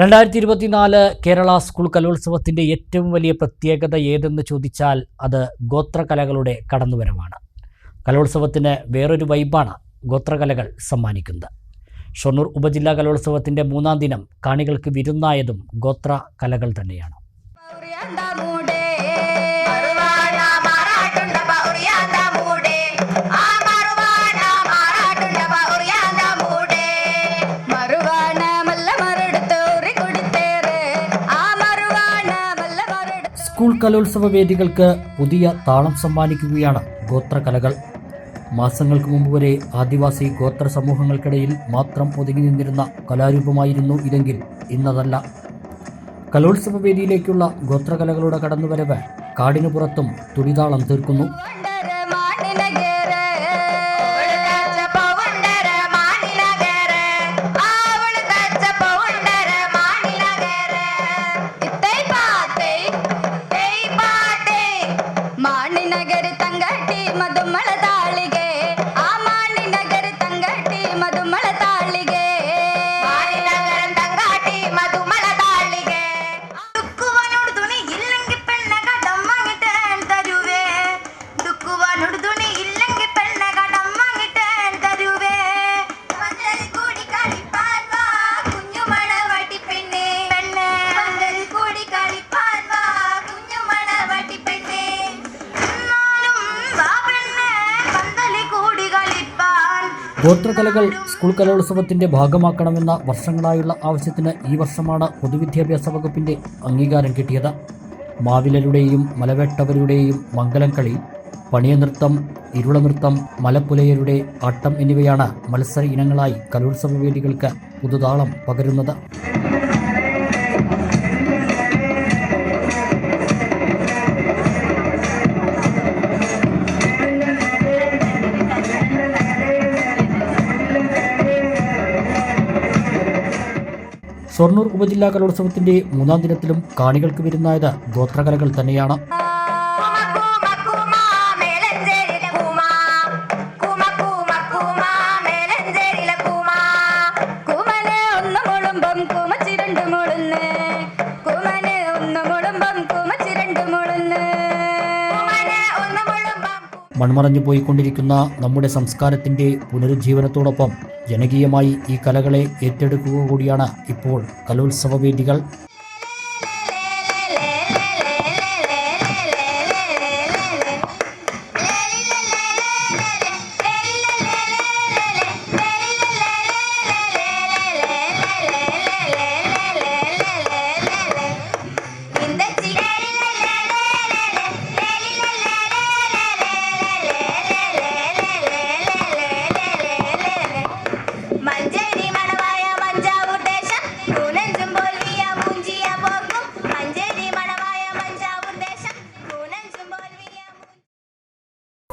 രണ്ടായിരത്തി ഇരുപത്തിനാല് കേരള സ്കൂൾ കലോത്സവത്തിന്റെ ഏറ്റവും വലിയ പ്രത്യേകത ഏതെന്ന് ചോദിച്ചാൽ അത് ഗോത്രകലകളുടെ കടന്നുവരവാണ്. കലോത്സവത്തിന് വേറൊരു വൈബാണ് ഗോത്രകലകൾ സമ്മാനിക്കുന്നത്. ഷൊർണൂർ ഉപജില്ലാ കലോത്സവത്തിന്റെ മൂന്നാം ദിനം കാണികൾക്ക് വിരുന്നായതും ഗോത്ര കലകൾ തന്നെയാണ്. സ്കൂൾ കലോത്സവ വേദികൾക്ക് പുതിയ താളം സമ്മാനിക്കുകയാണ് ഗോത്രകലകൾ. മാസങ്ങൾക്ക് മുമ്പ് വരെ ആദിവാസി ഗോത്ര സമൂഹങ്ങൾക്കിടയിൽ മാത്രം ഒതുങ്ങി നിന്നിരുന്ന കലാരൂപമായിരുന്നു ഇതെങ്കിൽ ഇന്നതല്ല. കലോത്സവ വേദിയിലേക്കുള്ള ഗോത്രകലകളുടെ കടന്നുവരവ് കാടിനു പുറത്തും തുടിതാളം തീർക്കുന്നു. தங்கட்டி மதுமலதா ഗോത്രകലകൾ സ്കൂൾ കലോത്സവത്തിന്റെ ഭാഗമാക്കണമെന്ന വർഷങ്ങളായുള്ള ആവശ്യത്തിന് ഈ വർഷമാണ് പൊതുവിദ്യാഭ്യാസ വകുപ്പിന്റെ അംഗീകാരം കിട്ടിയത്. മാവിലരുടെയും മലവേട്ടവരുടെയും മംഗലം കളി പണിയനൃത്തം ഇരുളനൃത്തം മലപ്പുലയരുടെ ആട്ടം എന്നിവയാണ് മത്സര ഇനങ്ങളായി കലോത്സവ വേദികൾക്ക് പുതുതാളം പകരുന്നത്. ഷൊർണൂർ ഉപജില്ലാ കലോത്സവത്തിന്റെ മൂന്നാം ദിനത്തിലും കാണികൾക്ക് വിരുന്നായത് ഗോത്രകലകൾ തന്നെയാണ് മൺമറഞ്ഞു പോയിക്കൊണ്ടിരിക്കുന്ന നമ്മുടെ സംസ്കാരത്തിന്റെ പുനരുജ്ജീവനത്തോടൊപ്പം ജനകീയമായി ഈ കലകളെ ഏറ്റെടുക്കുക കൂടിയാണ് ഇപ്പോൾ കലോത്സവ വേദികൾ